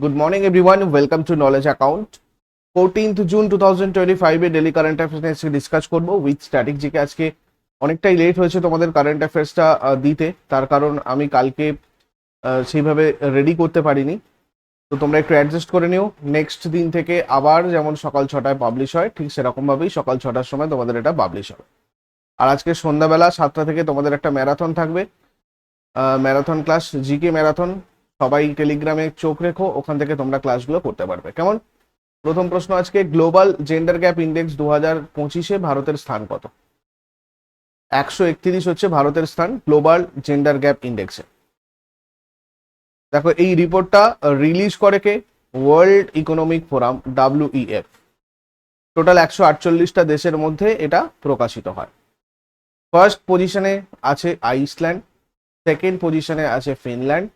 Good morning, everyone. Welcome to Knowledge Account. 14th June two thousand twenty ফাইভে daily current affairs discuss করব with static GK আজকে অনেকটাই late হয়েছে তোমাদের current অ্যাফেয়ার্সটা দিতে। তার কারণ আমি কালকে সেইভাবে রেডি করতে পারিনি। তো তোমরা একটু অ্যাডজাস্ট করে নিও। নেক্সট দিন থেকে আবার যেমন সকাল ছটায় পাবলিশ হয় ঠিক সেরকমভাবেই সকাল ছটার সময় তোমাদের এটা পাবলিশ হবে। আর আজকে সন্ধ্যাবেলা সাতটা থেকে তোমাদের একটা ম্যারাথন থাকবে। ম্যারাথন ক্লাস জিকে ম্যারাথন সবাই টেলিগ্রামে চোখ রেখো, ওখান থেকে তোমরা ক্লাসগুলো করতে পারবে। কেমন? প্রথম প্রশ্ন আজকে গ্লোবাল জেন্ডার গ্যাপ ইন্ডেক্স দু হাজার পঁচিশে ভারতের স্থান কত? একশো একত্রিশ হচ্ছে ভারতের স্থান গ্লোবাল জেন্ডার গ্যাপ ইন্ডেক্সে দেখো, এই রিপোর্টটা রিলিজ করে কে? World Economic Forum WEF total একশো আটচল্লিশটা দেশের মধ্যে এটা প্রকাশিত হয়। ফার্স্ট পজিশনে আছে আইসল্যান্ড সেকেন্ড পজিশনে আছে ফিনল্যান্ড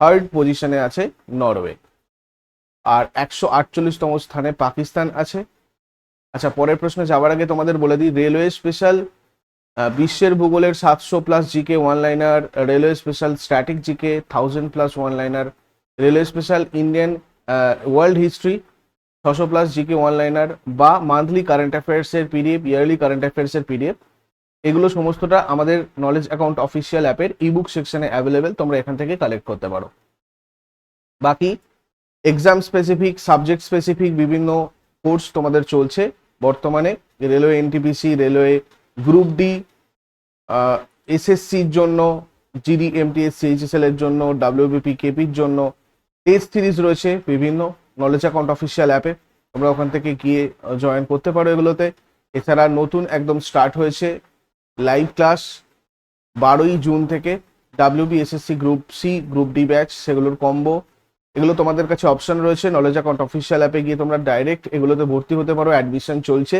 থার্ড পজিশনে আছে নরওয়ে। আর একশো আটচল্লিশতম স্থানে পাকিস্তান আছে। আচ্ছা পরের প্রশ্নে যাওয়ার আগে তোমাদের বলে দিই, রেলওয়ে স্পেশাল বিশ্বের ভূগোলের সাতশো plus GK one liner railway special static GK thousand plus one liner railway special Indian world history ছশো প্লাস জিকে ওয়ান লাইনার বা মান্থলি কারেন্ট অ্যাফেয়ার্সের পিডিএফ, ইয়ারলি কারেন্ট অ্যাফেয়ার্সের পিডিএফ। এগুলো সমস্তটা আমাদের নলেজ অ্যাকাউন্ট অফিসিয়াল অ্যাপের ইবুক সেকশনে available তোমরা এখান থেকে কালেক্ট করতে পারো। বাকি এক্সাম স্পেসিফিক সাবজেক্ট স্পেসিফিক বিভিন্ন কোর্স তোমাদের চলছে। বর্তমানে railway NTPC railway group D এসএসসির জন্য জিডি এমটিএস এইচএসএল এর জন্য ডাব্লিউবিপি কেপির জন্য টেস্ট সিরিজ রয়েছে বিভিন্ন নলেজ অ্যাকাউন্ট অফিসিয়াল অ্যাপে তোমরা ওখান থেকে গিয়ে জয়েন করতে পারো এগুলোতে। এছাড়া নতুন একদম স্টার্ট হয়েছে লাইভ ক্লাস বারোই জুন থেকে WBSSC group C group D batch সেগুলোর কম্বো এগুলো তোমাদের কাছে অপশন রয়েছে। নলেজ অ্যাকাউন্ট অফিসিয়াল অ্যাপে গিয়ে তোমরা ডাইরেক্ট এগুলোতে ভর্তি হতে পারো। অ্যাডমিশন চলছে।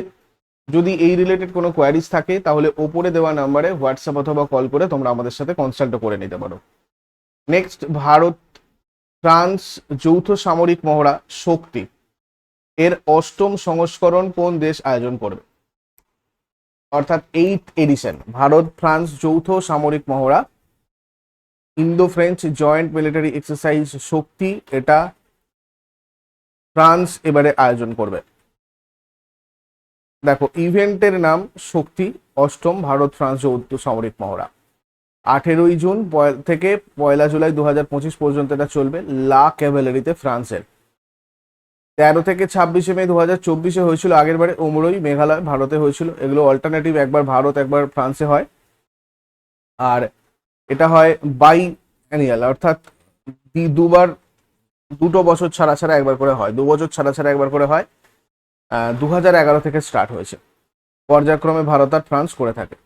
যদি এই রিলেটেড কোনো কোয়ারিজ থাকে, তাহলে ওপরে দেওয়া নাম্বারে হোয়াটসঅ্যাপ অথবা কল করে তোমরা আমাদের সাথে কনসাল্টও করে নিতে পারো। নেক্সট ভারত, ফ্রান্স, যৌথ সামরিক মহড়া শক্তি। এর অষ্টম সংস্করণ কোন দেশ আয়োজন করবে? অর্থাৎ এইট এডিশন ভারত, ফ্রান্স, যৌথ সামরিক মহড়া। Indo French joint military exercise Shakti, এটা ফ্রান্স এবারে আয়োজন করবে। দেখো, ইভেন্টের নাম শক্তি, অষ্টম ভারত, ফ্রান্স যৌথ সামরিক মহড়া। আঠেরোই জুন থেকে পয়লা জুলাই দু পর্যন্ত এটা চলবে লা ক্যাভেলারিতে ফ্রান্সের। তেরো থেকে ছাব্বিশে মে দু হাজার চব্বিশে হয়েছিল আগের বারে ওমরই মেঘালয়, ভারতে হয়েছিল। এগুলো অল্টারনেটিভ একবার ভারত, একবার ফ্রান্সে হয়। আর এটা হয় বাই অ্যানিয়াল অর্থাৎ দুবার, দুটো বছর ছাড়া ছাড়া একবার করে হয়। দু বছর ছাড়া ছাড়া একবার করে হয়। দু হাজার এগারো থেকে স্টার্ট হয়েছে। পর্যায়ক্রমে ভারত আর ফ্রান্স করে থাকে।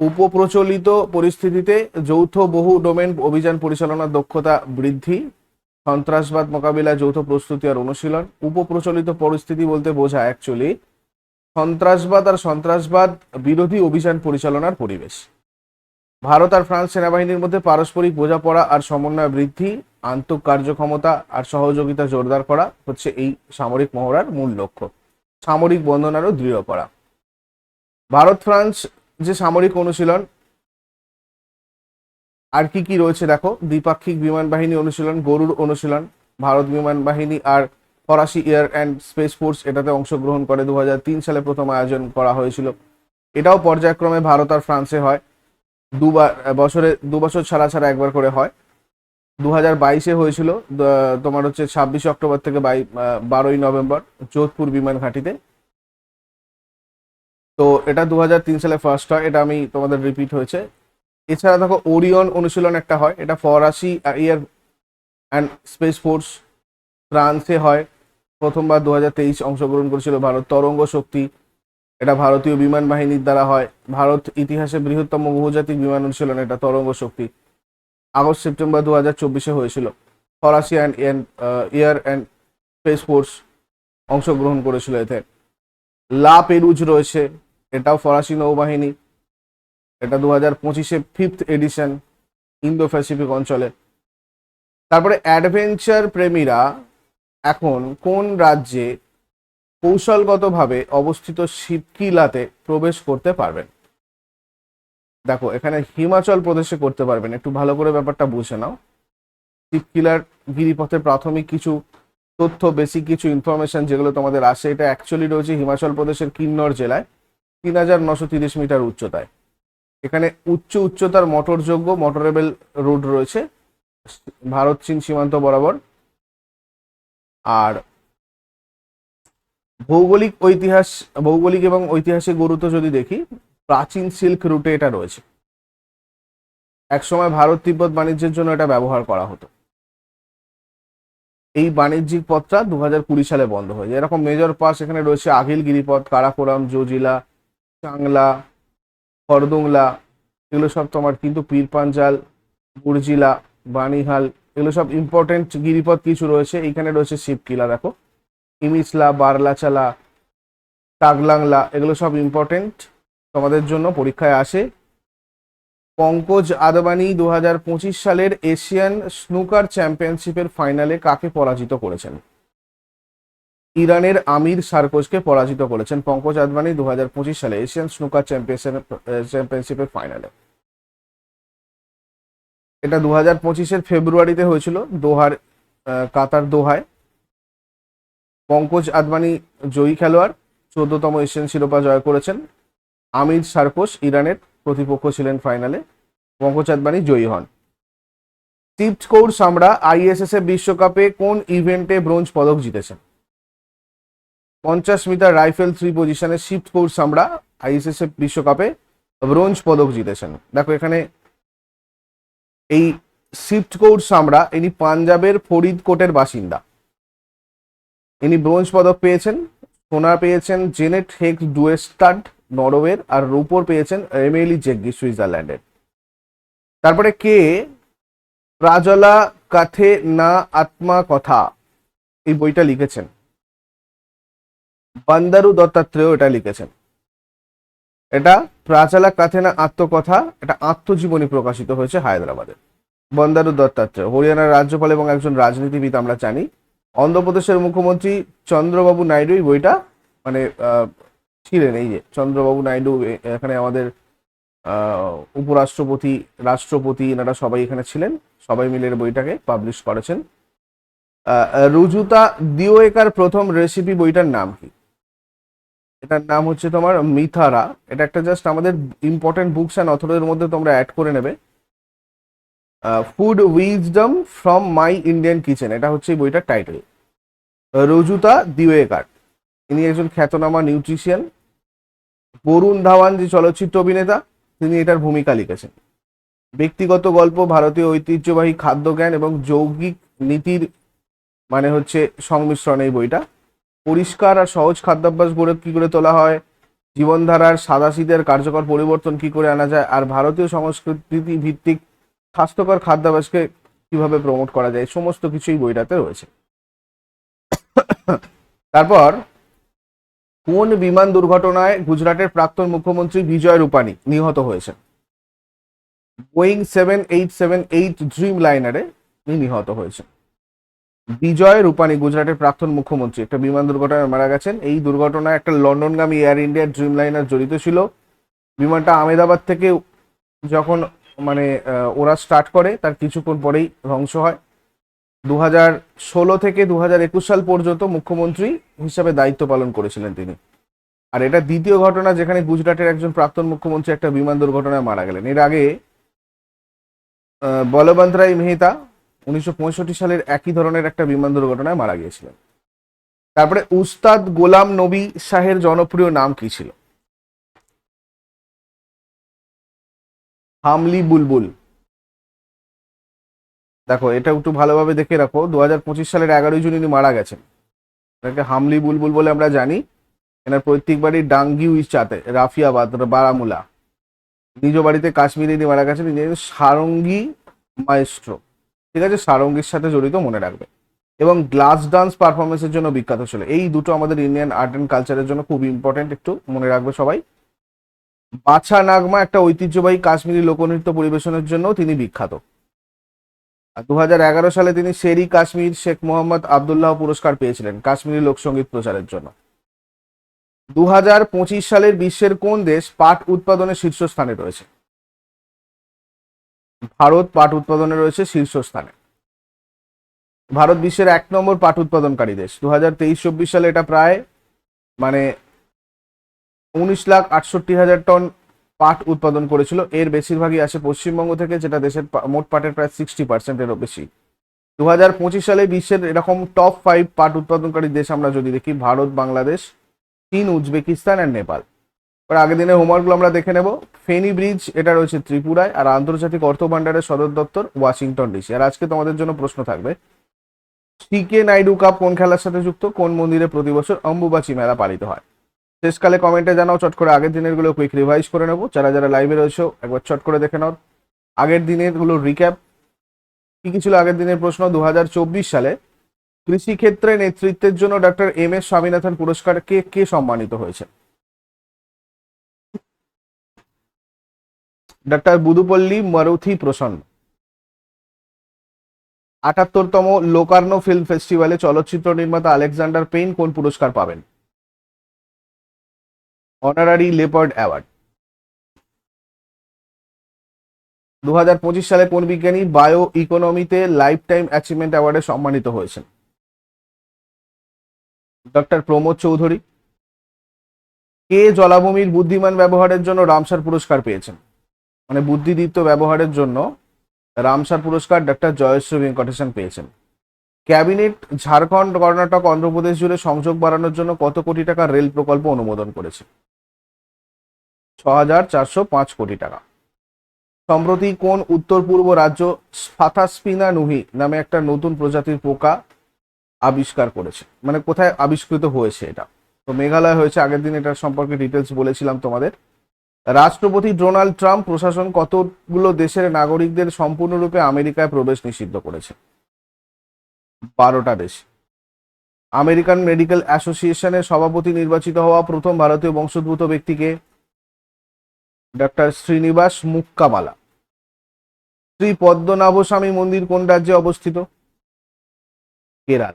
উপপ্রচলিত পরিস্থিতিতে যৌথ বহু ডোমেন অভিযান পরিচালনার দক্ষতা বৃদ্ধি। সন্ত্রাসবাদ মোকাবিলা যৌথ প্রস্তুতি আর অনুশীলন। উপপ্রচলিত পরিস্থিতি বলতে বোঝায় অ্যাকচুয়ালি সন্ত্রাসবাদ আর সন্ত্রাসবাদ বিরোধী অভিযান পরিচালনার পরিবেশ। ভারত আর ফ্রান্স সেনাবাহিনীর মধ্যে পারস্পরিক বোঝাপড়া আর সমন্বয় বৃদ্ধি, আন্তঃ কার্যক্ষমতা আর সহযোগিতা জোরদার করা হচ্ছে এই সামরিক মহড়ার মূল লক্ষ্য। সামরিক বন্ধন আরও দৃঢ় করা। ভারত ফ্রান্স যে সামরিক অনুশীলন আর কি কি রয়েছে দেখো? দ্বিপাক্ষিক বিমান বাহিনী অনুশীলন, গরুর অনুশীলন, ভারত বিমান বাহিনী আর ফরাসি এয়ার অ্যান্ড স্পেস ফোর্স এটাতে অংশগ্রহণ করে। দু হাজার তিন সালে প্রথম আয়োজন করা হয়েছিল। এটাও পর্যায়ক্রমে ভারত আর ফ্রান্সে হয়। দুবার, বছরে দু বছর ছাড়া ছাড়া একবার করে হয়। দু হাজার বাইশে হয়েছিল তোমার হচ্ছে ছাব্বিশে অক্টোবর থেকে বাই বারোই নভেম্বর যোধপুর বিমান ঘাঁটিতে। তো এটা দু হাজার তিন সালে ফার্স্ট হয়। এটা আমি তোমাদের রিপিট হয়েছে। এছাড়া দেখো ওরিয়ন অনুশীলন একটা হয়, এটা ফরাসি এয়ার অ্যান্ড স্পেস ফোর্স ফ্রান্সে হয়। প্রথমবার দু হাজার তেইশ অংশগ্রহণ করেছিল ভারত। তরঙ্গ শক্তি, এটা ভারতীয় বিমান বাহিনীর দ্বারা হয়। ভারত ইতিহাসে বৃহত্তম বহুজাতিক বিমান অনুশীলন, এটা তরঙ্গ শক্তি। আগস্ট, সেপ্টেম্বর দু হাজার চব্বিশে হয়েছিল। ফরাসি and air and space force অংশগ্রহণ করেছিল এতে। লা পেরুজ রয়েছে, এটাও ফরাসি নৌবাহিনী। এটা দু হাজার পঁচিশে ফিফথ এডিশন ইন্দো প্যাসিফিক অঞ্চলে। তারপরে অ্যাডভেঞ্চার প্রেমীরা এখন কোন রাজ্যে কৌশলগতভাবে অবস্থিত শিবকিলাতে প্রবেশ করতে পারবেন? দেখো, এখানে হিমাচল প্রদেশে করতে পারবেন। একটু ভালো করে ব্যাপারটা বুঝে নাও। শিবকিলার গিরিপথে প্রাথমিক কিছু তথ্য বেসিক কিছু ইনফরমেশন যেগুলো তোমাদের আসে, এটা অ্যাকচুয়ালি রয়েছে হিমাচল প্রদেশের কিন্নর জেলায় তিন হাজার নশো তিরিশ মিটার উচ্চতায়। এখানে উচ্চ উচ্চতার মোটরযোগ্য মোটরেবল রোড রয়েছে। ভারত, চীন সীমান্ত বরাবর। আর ভৌগোলিক ঐতিহাস, ভৌগোলিক এবং ঐতিহাসিক গুরুত্ব যদি দেখি, প্রাচীন সিল্ক রুটে এটা রয়েছে। একসময় ভারত তিব্বত বাণিজ্যের জন্য এটা ব্যবহার করা হতো। এই বাণিজ্যিক পথটা দু হাজার কুড়ি সালে বন্ধ হয়ে যায়। এরকম মেজর পাস এখানে রয়েছে। আহিল গিরিপথ, কারাকোরাম, জোজিলা, চাংলা খরদুংলা এগুলো সব তোমার কিন্তু পীরপাঞ্জাল বুর্জিলা বানিহাল, এগুলো সব ইম্পর্টেন্ট গিরিপথ কিছু রয়েছে। এইখানে রয়েছে শিবকিলা, দেখো। ইমিসলা বারলাচালা টাগলাংলা এগুলো সব ইম্পর্টেন্ট তোমাদের জন্য পরীক্ষায় আসে। পঙ্কজ আদবানি দু হাজার পঁচিশ সালের এশিয়ান স্নুকার চ্যাম্পিয়নশিপের ফাইনালে কাকে পরাজিত করেছেন? ইরানের আমির সার্কোজকে পরাজিত করেছেন পঙ্কজ আদবানি দু হাজার পঁচিশ সালে এশিয়ান স্নুকার চ্যাম্পিয়নশিপ চ্যাম্পিয়নশিপের ফাইনালে। এটা দু হাজার পঁচিশের ফেব্রুয়ারিতে হয়েছিল, দোহার কাতার দোহায়। পঙ্কজ আদবানি জয়ী খেলোয়াড়, চোদ্দতম এশিয়ান শিরোপা জয় করেছেন। আমির সার্কোস ইরানের প্রতিপক্ষ ছিলেন ফাইনালে, পঙ্কজ আদবানি জয়ী হন। টিপড কৌর সামরা আইএসএসএফ বিশ্বকাপে কোন ইভেন্টে ব্রোঞ্জ পদক জিতেছেন? পঞ্চাশ মিটার রাইফেল থ্রি পজিশনে শিফট কৌর সামরা আইএসএসএফ বিশ্বকাপে ব্রোঞ্জ পদক জিতেছেন। দেখো এখানে এই শিফট কৌর সামরা ইনি পাঞ্জাবের ফরিদকোটের বাসিন্দা। ইনি ব্রোঞ্জ পদক পেয়েছেন, সোনা পেয়েছেন, জেনেট হেক ডুয়েস্টাড, নরওয়ের, আর রূপোর পেয়েছেন এমেলি জেগ্গি, সুইজারল্যান্ডের। তারপরে কে? প্রাজলা কাথে না আত্মা কথা, এই বইটা লিখেছেন। বান্দারু দত্তাত্রেয় এটা লিখেছেন। এটা প্রাচালা কাথেনা আত্মকথা, এটা আত্মজীবনী প্রকাশিত হয়েছে হায়দ্রাবাদে। বন্দারু দত্তাত্রেয়, হরিয়ানার রাজ্যপাল এবং একজন রাজনীতিবিদ আমরা জানি। অন্ধ্রপ্রদেশের মুখ্যমন্ত্রী চন্দ্রবাবু নাইডু এই বইটা মানে ছিলেন এই যে চন্দ্রবাবু নাইডু এখানে আমাদের উপরাষ্ট্রপতি, রাষ্ট্রপতি, এনারা সবাই এখানে ছিলেন। সবাই মিলে বইটাকে পাবলিশ করেছেন। রুজুতা দিওয়েকার প্রথম রেসিপি বইটার নাম কি? এটার নাম হচ্ছে তোমার মিথারা। এটা একটা জাস্ট আমাদের ইম্পর্টেন্ট বুকস অ্যান্ড অথরের মধ্যে তোমরা অ্যাড করে নেবে। Food wisdom from my Indian kitchen এটা হচ্ছে এই বইটার টাইটেল রুজুতা দিওয়েকার। ইনি একজন খ্যাতনামা নিউট্রিশিয়ান বরুণ ধাওয়ান যে চলচ্চিত্র অভিনেতা, তিনি এটার ভূমিকা লিখেছেন। ব্যক্তিগত গল্প, ভারতীয় ঐতিহ্যবাহী খাদ্য জ্ঞান এবং যৌগিক নীতির মানে হচ্ছে সংমিশ্রণ এই বইটা। পরিষ্কার আর সহজ খাদ্যাভ্যাস গড়ে কি করে তোলা হয়? জীবনধারার সাদাসিদের কার্যকর পরিবর্তন কি করে আনা যায়? আর ভারতীয় সংস্কৃতি ভিত্তিক স্বাস্থ্যকর খাদ্যাভ্যাসকে কীভাবে প্রমোট করা যায়? সমস্ত কিছুই বইটাতে রয়েছে। তারপর, কোন বিমান দুর্ঘটনায় গুজরাটের প্রাক্তন মুখ্যমন্ত্রী বিজয় রূপানি নিহত হয়েছেন? Boeing seven eight seven eight dream লাইনারে নিহত হয়েছেন। বিজয় রূপানি গুজরাটের প্রাক্তন মুখ্যমন্ত্রী। একটা বিমান দুর্ঘটনায় মারা গেছেন। এই দুর্ঘটনায় একটা লন্ডনগামী এয়ার ইন্ডিয়ার ড্রিম লাইনার জড়িত ছিল। বিমানটা আহমেদাবাদ থেকে যখন মানে ওরা স্টার্ট করে তার কিছুক্ষণ পরেই ধ্বংস হয়। দু হাজার ষোলো থেকে দু হাজার একুশ সাল পর্যন্ত মুখ্যমন্ত্রী হিসাবে দায়িত্ব পালন করেছিলেন তিনি। আর এটা দ্বিতীয় ঘটনা যেখানে গুজরাটের একজন প্রাক্তন মুখ্যমন্ত্রী একটা বিমান দুর্ঘটনায় মারা গেলেন। এর আগে আহ, বলবন্ত রায় মেহতা উনিশশো পঁয়ষট্টি সালের একই ধরনের একটা বিমান দুর্ঘটনায় মারা গিয়েছিলেন। তারপরে উস্তাদ গোলাম নবী শাহের জনপ্রিয় নাম কি ছিল? হামলি বুলবুল। দেখো, এটা একটু ভালোভাবে দেখে রাখো। দু হাজার পঁচিশ সালের এগারোই জুন ইনি মারা গেছেন। এটাকে হামলি বুলবুল বলে আমরা জানি। এনার পৈতৃক বাড়ি ডাঙ্গি উইচাতে রাফিয়াবাদ, বারামুলা। নিজ বাড়িতে কাশ্মীরে ইনি মারা গেছেন। ইনি সারঙ্গী মাইস্ট্রো ঠিক আছে? সারঙ্গীর সাথে জড়িত মনে রাখবে। এবং গ্লাস ডান্স পারফরমেন্সের জন্য বিখ্যাত ছিল। এই দুটো আমাদের ইন্ডিয়ান আর্ট অ্যান্ড কালচারের জন্য খুব ইম্পর্টেন্ট একটু মনে রাখবে সবাই। বাছা নাগমা একটা ঐতিহ্যবাহী কাশ্মীরি লোকনৃত্য পরিবেশনের জন্য তিনি বিখ্যাত। দু এগারো সালে তিনি শেরি কাশ্মীর শেখ মোহাম্মদ আবদুল্লাহ পুরস্কার পেয়েছিলেন কাশ্মীরি লোকসঙ্গীত প্রচারের জন্য। দু হাজার পঁচিশ সালের বিশ্বের কোন দেশ পাট উৎপাদনে শীর্ষস্থানে রয়েছে? ভারত পাট উৎপাদনে রয়েছে শীর্ষস্থানে। ভারত বিশ্বের এক নম্বর পাট উৎপাদনকারী দেশ। দু হাজার তেইশ, চব্বিশ সালে এটা প্রায় মানে উনিশ লাখ আটষট্টি হাজার টন পাট উৎপাদন করেছিল। এর বেশিরভাগই আসে পশ্চিমবঙ্গ থেকে, যেটা দেশের মোট পাটের প্রায় সিক্সটি পার্সেন্টেরও বেশি। দু হাজার পঁচিশ সালে বিশ্বের এরকম টপ ফাইভ পাট উৎপাদনকারী দেশ আমরা যদি দেখি, ভারত, বাংলাদেশ, চীন, উজবেকিস্তান আর নেপাল। এবার আগের দিনের হোমওয়ার্কগুলো আমরা দেখে নেব। ফেনী ব্রিজ, এটা রয়েছে ত্রিপুরায়, আর আন্তর্জাতিক অর্থ ভান্ডারের সদর দপ্তর ওয়াশিংটন ডিসি। আর আজকে তোমাদের জন্য প্রশ্ন থাকবে, সিকে নাইডু কাপ কোন খেলার সাথে যুক্ত, কোন মন্দিরে প্রতি বছর অম্বুবাচী মেলা পালিত হয়? শেষকালে কমেন্টে জানাও, চট করে আগের দিনেরগুলো কুইক রিভাইজ করে নেব। যারা যারা লাইভে রয়েছে, একবার চট করে দেখে নাও। আগের দিনেরগুলো রিক্যাপ কি কি ছিল আগের দিনের প্রশ্ন? দু হাজার চব্বিশ সালে কৃষিক্ষেত্রে নেতৃত্বের জন্য ডক্টর এম এস স্বামীনাথন পুরস্কার কে কে সম্মানিত হয়েছে? ডক্টর বুদুপল্লী মারুথি প্রসন্ন। আটাত্তরতম লোকার্নো ফিল্ম ফেস্টিভ্যালে চলচ্চিত্র নির্মাতা আলেকজান্ডার পেইন কোন পুরস্কার পাবেন? Honorary leopard award. দু হাজার পঁচিশ সালে কোন বিজ্ঞানী বায়ো ইকোনমিতে লাইফ টাইম অ্যাচিভমেন্ট অ্যাওয়ার্ডে সম্মানিত হয়েছেন? ডক্টর প্রমোদ চৌধুরী। কে জলাভূমির বুদ্ধিমান ব্যবহারের জন্য রামসার পুরস্কার পেয়েছেন? মানে বুদ্ধিদীপ্ত ব্যবহারের জন্য রামসার পুরস্কার ডক্টর জয়শ্রী ভেঙ্কটেশন পেয়েছেন। ক্যাবিনেট ঝাড়খণ্ড, কর্ণাটক, অন্ধ্রপ্রদেশ জুড়ে সংযোগ বাড়ানোর জন্য কত কোটি টাকার রেল প্রকল্প অনুমোদন করেছে? ছ হাজার চারশো পাঁচ কোটি টাকা। সম্প্রতি কোন উত্তর পূর্ব রাজ্য স্পাথাস্পিনা নুহি নামে একটা নতুন প্রজাতির পোকা আবিষ্কার করেছে? মানে কোথায় আবিষ্কৃত হয়েছে এটা? তো মেঘালয় হয়েছে, আগের দিন এটার সম্পর্কে ডিটেলস বলেছিলাম তোমাদের। রাষ্ট্রপতি ডোনাল্ড ট্রাম্প প্রশাসন কতগুলো দেশের নাগরিকদের সম্পূর্ণরূপে আমেরিকায় প্রবেশ নিষিদ্ধ করেছে? বারোটা দেশ। আমেরিকান মেডিকেল অ্যাসোসিয়েশনের সভাপতি নির্বাচিত হওয়া প্রথম ভারতীয় বংশোদ্ভূত ব্যক্তিকে ডক্টর শ্রীনিবাস মুক্কামালা। শ্রী পদ্মনাভস্বামী মন্দির কোন রাজ্যে অবস্থিত? কেরাল।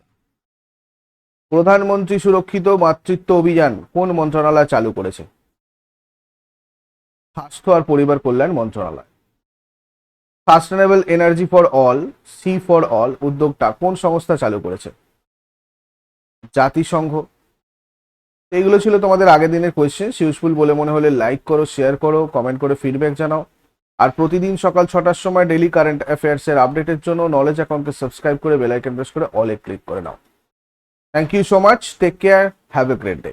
প্রধানমন্ত্রী সুরক্ষিত মাতৃত্ব অভিযান কোন মন্ত্রণালয় চালু করেছে? স্বাস্থ্য আর পরিবার কল্যাণ মন্ত্রণালয়। Sustainable energy for all C for all উদ্যোগটা কোন সংস্থা চালু করেছে? জাতিসংঘ। এইগুলো ছিল তোমাদের আগের দিনের কোয়েশ্চেন ইউজফুল বলে মনে হলে লাইক করো শেয়ার করো কমেন্ট করে ফিডব্যাক জানাও। আর প্রতিদিন সকাল ছটার সময় ডেলি কারেন্ট অ্যাফেয়ার্স এর আপডেটের জন্য নলেজ অ্যাকাউন্টকে সাবস্ক্রাইব করে বেল আইকন প্রেস করে অলে ক্লিক করে নাও। Thank you so much take care have a great day